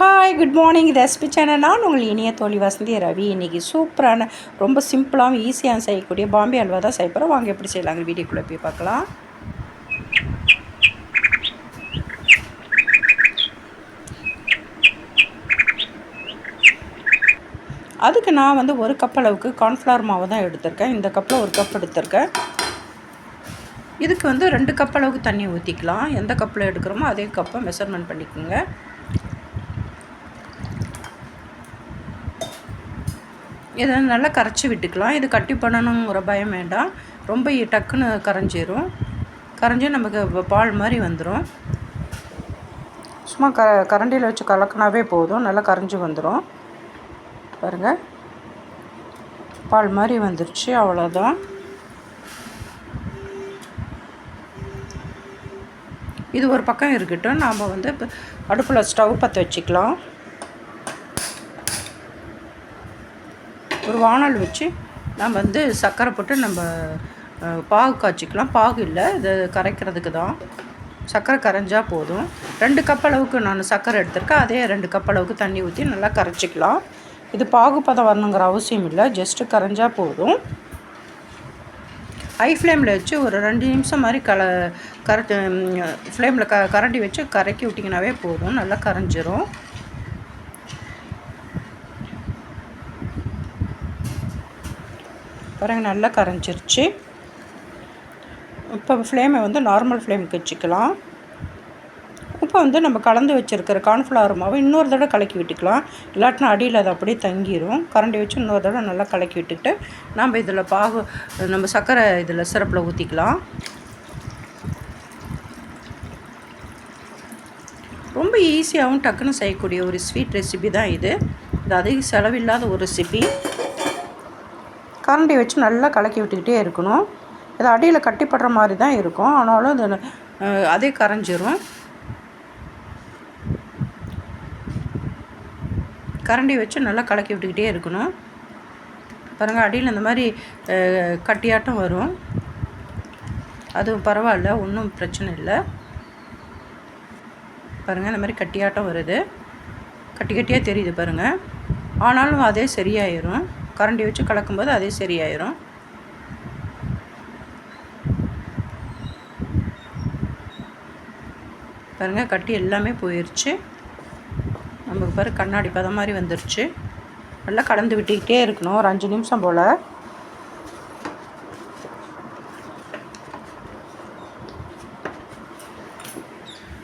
Hi good morning இது channel நான் உங்கள் இனிய தோழி வசந்தி ரவி. இன்றைக்கி சூப்பரான ரொம்ப சிம்பிளாகவும் ஈஸியாக செய்யக்கூடிய பாம்பே அல்வா தான் செய்ய போகிறோம் வாங்க எப்படி செய்யலாங்க வீடியோக்குள்ளே போய் பார்க்கலாம். அதுக்கு நான் வந்து ஒரு கப் அளவுக்கு கார்ன்ஃப்ளவர் மாவு தான் எடுத்திருக்கேன். இந்த கப்பில் ஒரு கப் எடுத்திருக்கேன். இதுக்கு வந்து ரெண்டு கப் அளவுக்கு தண்ணி ஊற்றிக்கலாம் எந்த கப்பில் எடுக்கிறோமோ அதே கப்பை மெஷர்மெண்ட் பண்ணிக்கோங்க. இதை நல்லா கரைச்சி விட்டுக்கலாம். இது கட்டி பண்ணணுங்கிற பயம் வேண்டாம். ரொம்ப டக்குன்னு கரைஞ்சிரும். கரைஞ்சி நமக்கு பால் மாதிரி வந்துடும் சும்மா க கரண்டியில் வச்சு கலக்கினாவே போதும். நல்லா கரைஞ்சி வந்துடும் பாருங்கள் பால் மாதிரி வந்துருச்சு. அவ்வளோதான் இது ஒரு பக்கம் இருக்கட்டும். நாம் வந்து இப்போ அடுப்பில் ஸ்டவ் பற்ற வச்சுக்கலாம். ஒரு வானல் வச்சு நம்ம வந்து சர்க்கரை போட்டு நம்ம பாகு காய்ச்சிக்கலாம். பாகு இல்லை இது கரைக்கிறதுக்கு தான். சர்க்கரை கரைஞ்சால் போதும். ரெண்டு கப் அளவுக்கு நான் சர்க்கரை எடுத்திருக்கேன். அதே ரெண்டு கப் அளவுக்கு தண்ணி ஊற்றி நல்லா கரைச்சிக்கலாம். இது பாகுபதம் வரணுங்கிற அவசியம் இல்லை. ஜஸ்ட்டு கரைஞ்சால் போதும். ஹை ஃப்ளேமில் வச்சு ஒரு ரெண்டு நிமிஷம் மாதிரி கல கரெக்ட் ஃப்ளேமில் க கரண்டி வச்சு கரைக்கி விட்டிங்கனாவே போதும். நல்லா கரைஞ்சிரும். பாருங்கள் நல்லா கரைஞ்சிருச்சு. இப்போ ஃப்ளேமை வந்து நார்மல் ஃப்ளேமுக்கு வச்சுக்கலாம். இப்போ வந்து நம்ம கலந்து வச்சுருக்கிற கார்ன்ஃப்ளவர் மாவை இன்னொரு தடவை கலக்கி விட்டுக்கலாம். இல்லாட்டினா அடியில் அது அப்படியே தங்கிடும் கரண்டி வச்சு இன்னொரு தடவை நல்லா கலக்கி விட்டுட்டு நம்ம இதில் பாகு நம்ம சர்க்கரை இதில் சிரப்பில் ஊற்றிக்கலாம் ரொம்ப ஈஸியாகவும் டக்குன்னு செய்யக்கூடிய ஒரு ஸ்வீட் ரெசிபி தான் இது. இது அதிக செலவில்லாத ஒரு ரெசிபி கரண்டி வச்சு நல்லா கலக்கி விட்டுக்கிட்டே இருக்கணும். இது அடியில் கட்டிப்படுற மாதிரி தான் இருக்கும். ஆனாலும் அது அதே கரைஞ்சிரும். கரண்டி வச்சு நல்லா கலக்கி விட்டுக்கிட்டே இருக்கணும். பாருங்கள் அடியில் இந்த மாதிரி கட்டியாட்டம் வரும். அதுவும் பரவாயில்ல ஒன்றும் பிரச்சனை இல்லை. பாருங்கள் இந்த மாதிரி கட்டியாட்டம் வருது. கட்டி கட்டியாக தெரியுது பாருங்கள் ஆனாலும் அதே சரியாயிரும். கரண்டி வச்சு கலக்கும்போது அதே சரியாயிரும். பாருங்கள் கட்டி எல்லாமே போயிடுச்சு நமக்கு பாரு கண்ணாடி பதம் மாதிரி வந்துருச்சு. நல்லா கலந்து விட்டுக்கிட்டே இருக்கணும் ஒரு அஞ்சு நிமிஷம் போல்.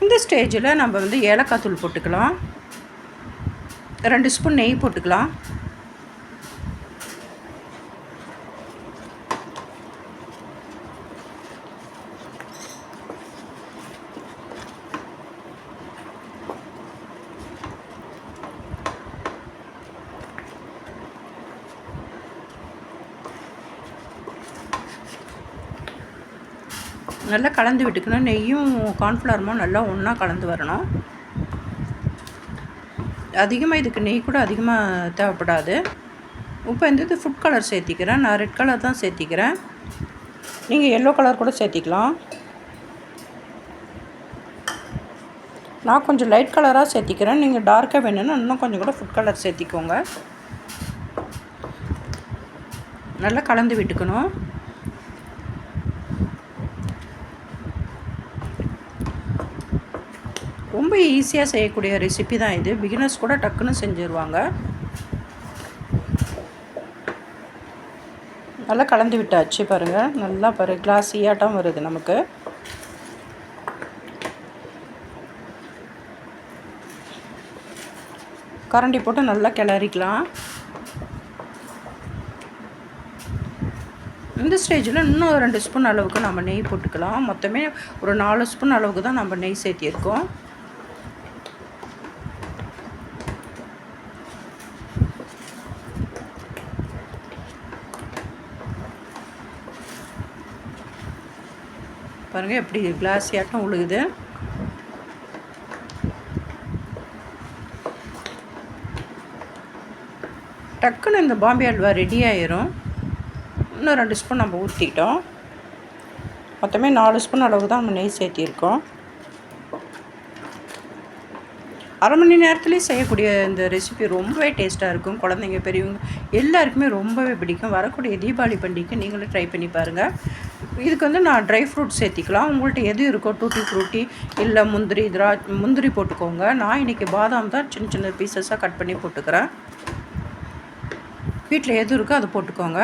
இந்த ஸ்டேஜில் நம்ம வந்து ஏலக்காய் தூள் போட்டுக்கலாம். ரெண்டு ஸ்பூன் நெய் போட்டுக்கலாம். நல்லா கலந்து விட்டுக்கணும். நெய்யும் கார்ன்ஃப்ளவருமும் நல்லா ஒன்றா கலந்து வரணும். அதிகமாக இதுக்கு நெய் கூட அதிகமாக தேவைப்படாது. இப்போ இந்த இது ஃபுட் கலர் சேர்த்திக்கிறேன். நான் ரெட் கலர் தான் சேர்த்திக்கிறேன். நீங்கள் எல்லோ கலர் கூட சேர்த்திக்கலாம். நான் கொஞ்சம் லைட் கலராக சேர்த்திக்கிறேன். நீங்கள் டார்க்காக வேணும்னா இன்னும் கொஞ்சம் கூட ஃபுட் கலர் சேர்த்திக்கோங்க. நல்லா கலந்து விட்டுக்கணும். ரொம்ப ஈஸியாக செய்யக்கூடிய ரெசிபி தான் இது. பிகினர்ஸ் கூட டக்குன்னு செஞ்சுருவாங்க. நல்லா கலந்து விட்டாச்சு பாருங்கள் நல்லா பாரு கிளாஸியாட்டம் வருது நமக்கு. கரண்டி போட்டு நல்லா கிளறிக்கலாம். இந்த ஸ்டேஜில் இன்னும் ரெண்டு ஸ்பூன் அளவுக்கு நம்ம நெய் போட்டுக்கலாம். மொத்தமே ஒரு நாலு ஸ்பூன் அளவுக்கு தான் நம்ம நெய் சேர்த்தியிருக்கோம் பாருங்கள் எப்படி கிளாஸியாட்டம் உழுகுது. டக்குன்னு இந்த பாம்பே அல்வா ரெடி ஆயிரும். இன்னும் ரெண்டு ஸ்பூன் நம்ம ஊற்றிட்டோம் மொத்தமே நாலு ஸ்பூன் அளவுக்கு தான் நம்ம நெய் சேர்த்திருக்கோம். அரை மணி நேரத்துலேயே செய்யக்கூடிய இந்த ரெசிபி ரொம்பவே டேஸ்ட்டாக இருக்கும். குழந்தைங்க பெரியவங்க எல்லாருக்குமே ரொம்பவே பிடிக்கும். வரக்கூடிய தீபாவளி பண்டிகைக்கு நீங்களும் ட்ரை பண்ணி பாருங்கள் இதுக்கு வந்து நான் ட்ரை ஃப்ரூட் சேர்த்திக்கலாம். உங்கள்கிட்ட எது இருக்கோ டூட்டி ஃப்ரூட்டி இல்லை முந்திரி திரா முந்திரி போட்டுக்கோங்க. நான் இன்றைக்கி பாதாம் தான் சின்ன சின்ன பீசஸாக கட் பண்ணி போட்டுக்கிறேன். வீட்டில் எது இருக்கோ அதை போட்டுக்கோங்க.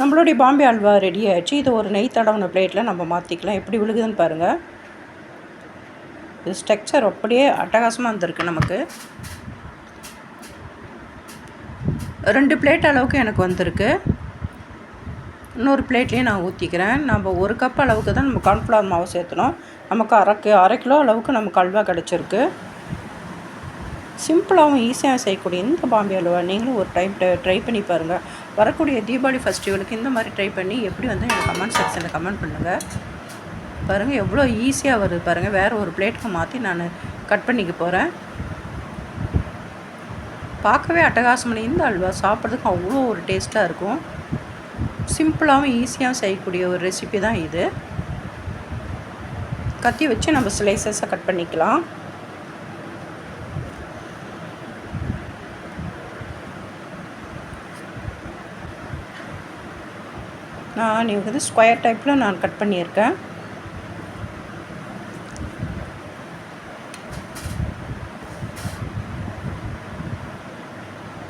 நம்மளுடைய பாம்பே அல்வா ரெடி ஆகிடுச்சு இது ஒரு நெய் தடவின பிளேட்டில் நம்ம மாற்றிக்கலாம் எப்படி விழுகுதுன்னு பாருங்கள் இது ஸ்ட்ரக்சர் அப்படியே அட்டகாசமாக வந்திருக்கு நமக்கு. ரெண்டு பிளேட் அளவுக்கு எனக்கு வந்திருக்கு. இன்னொரு பிளேட்லேயும் நான் ஊற்றிக்கிறேன் நம்ம ஒரு கப் அளவுக்கு தான் நம்ம கார்ன்ஃப்ளவர் மாவு சேர்த்தணும். நமக்கு அரை அரை கிலோ அளவுக்கு நமக்கு அல்வா கிடச்சிருக்கு. சிம்பிளாகவும் ஈஸியாக செய்யக்கூடிய இந்த பாம்பே அல்வா நீங்களும் ஒரு டைம் ட்ரை பண்ணி பாருங்கள் வரக்கூடிய தீபாவளி ஃபெஸ்டிவலுக்கு இந்த மாதிரி ட்ரை பண்ணி எப்படி வந்து எனக்கு கமெண்ட் செக்ஷனில் கமெண்ட் பண்ணுங்கள் பாருங்கள் எவ்வளோ ஈஸியாக வருது பாருங்கள் வேறு ஒரு பிளேட்டுக்கு மாற்றி நான் கட் பண்ணிக்க போகிறேன் பார்க்கவே அட்டகாசமான இந்த அல்வா சாப்பிட்றதுக்கு அவ்வளோ ஒரு டேஸ்ட்டாக இருக்கும். சிம்பிளாகவும் ஈஸியாகவும் செய்யக்கூடிய ஒரு ரெசிபி தான் இது. கத்தி வச்சு நம்ம ஸ்லைசஸாக கட் பண்ணிக்கலாம். நான் வந்து ஸ்கொயர் டைப்பில் நான் கட் பண்ணியிருக்கேன்.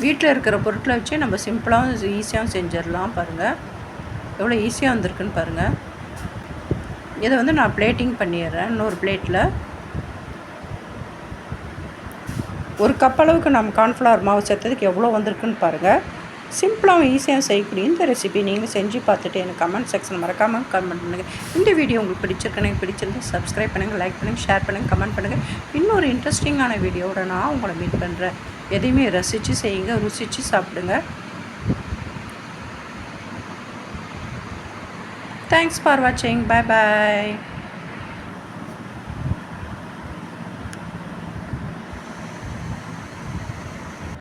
வீட்டில் இருக்கிற பொருட்களை வச்சு நம்ம சிம்பிளாகவும் ஈஸியாகவும் செஞ்சிடலாம் பாருங்கள் எவ்வளோ ஈஸியாக வந்திருக்குன்னு பாருங்கள் இதை வந்து நான் பிளேட்டிங் பண்ணிடுறேன் இன்னொரு பிளேட்டில். ஒரு கப் அளவுக்கு நம்ம கார்ன்ஃப்ளவர் மாவு சேர்த்ததுக்கு எவ்வளோ வந்திருக்குன்னு பாருங்கள் சிம்பிளாகவும் ஈஸியாக செய்யக்கூடிய இந்த ரெசிபி நீங்கள் செஞ்சு பார்த்துட்டு எனக்கு கமெண்ட் செக்ஷன் மறக்காமல் கமெண்ட் பண்ணுங்கள் இந்த வீடியோ உங்களுக்கு பிடிச்சிருக்கு எனக்கு பிடிச்சிருந்து சப்ஸ்கிரைப் பண்ணுங்கள் லைக் பண்ணுங்கள் ஷேர் பண்ணுங்கள் கமெண்ட் பண்ணுங்கள் இன்னொரு இன்ட்ரெஸ்டிங்கான வீடியோவோட நான் உங்களை மீட் பண்ணுறேன் எதையுமே ரசித்து செய்யுங்க ருசித்து சாப்பிடுங்க. தேங்க்ஸ் ஃபார் வாட்சிங் பாய் பாய்